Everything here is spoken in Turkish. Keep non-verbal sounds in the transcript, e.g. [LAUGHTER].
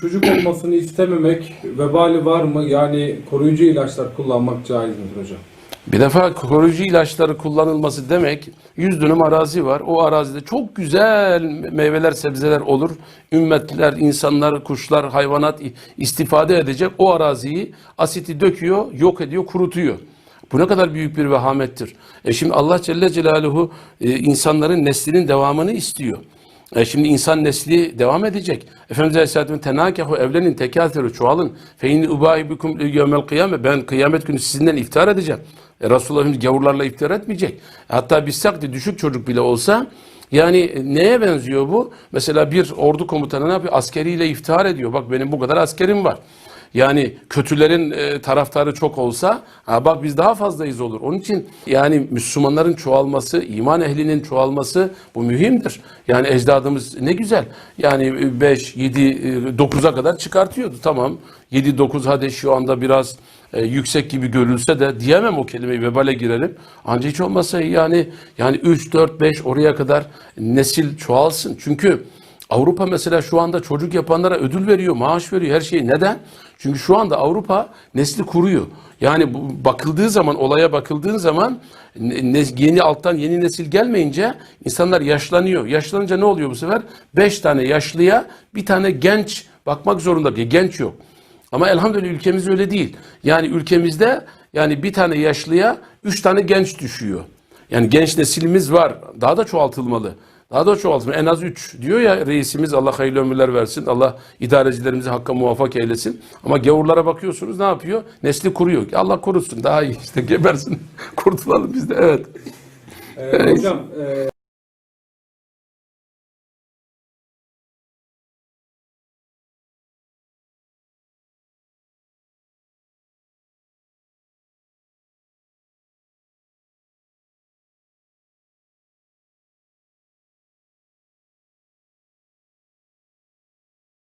Çocuk olmasını istememek vebali var mı? Yani koruyucu ilaçlar kullanmak caiz midir hocam? Bir defa koruyucu ilaçları kullanılması demek 100 dönüm arazi var. O arazide çok güzel meyveler, sebzeler olur. Ümmetler, insanlar, kuşlar, hayvanat istifade edecek. O araziyi asiti döküyor, yok ediyor, kurutuyor. Bu ne kadar büyük bir vehamettir. E şimdi Allah Celle Celaluhu e, insanların neslinin devamını istiyor. E şimdi insan nesli devam edecek. Efendimiz Aleyhisselatü Vesselam tenâkehu evlenin tekâtheru çoğalın. Fe inni ubâhibikum yevmel kıyame. Ben kıyamet günü sizinden iftar edeceğim. E, Resulullah Efendimiz gavurlarla iftar etmeyecek. Hatta bir sakti düşük çocuk bile olsa yani neye benziyor bu? Mesela bir ordu komutanı ne yapıyor? Askeriyle iftihar ediyor. Bak benim bu kadar askerim var. Yani kötülerin e, taraftarı çok olsa ha bak biz daha fazlayız olur. Onun için yani Müslümanların çoğalması, iman ehlinin çoğalması bu mühimdir. Yani ecdadımız ne güzel. Yani 5, 7, 9'a kadar çıkartıyordu. Tamam 7, 9 hadi şu anda biraz e, yüksek gibi görülse de diyemem o kelimeyi vebale girelim. Ancak hiç olmasa yani yani 3, 4, 5 oraya kadar nesil çoğalsın. Çünkü Avrupa mesela şu anda çocuk yapanlara ödül veriyor, maaş veriyor, her şeyi. Neden? Çünkü şu anda Avrupa nesli kuruyor. Yani bu, bakıldığı zaman, olaya bakıldığın zaman yeni alttan yeni nesil gelmeyince insanlar yaşlanıyor. Yaşlanınca ne oluyor bu sefer? Beş tane yaşlıya bir tane genç bakmak zorunda diye. Genç yok. Ama elhamdülillah ülkemiz öyle değil. Yani ülkemizde yani bir tane yaşlıya üç tane genç düşüyor. Yani genç nesilimiz var. Daha da çoğaltılmalı. Daha da çoğaltılmalı. En az üç diyor ya reisimiz Allah hayırlı ömürler versin. Allah idarecilerimizi hakka muvaffak eylesin. Ama gavurlara bakıyorsunuz ne yapıyor? Nesli kuruyor. Allah korusun daha iyi işte gebersin. [LAUGHS] Kurtulalım biz de evet. Ee, hocam e,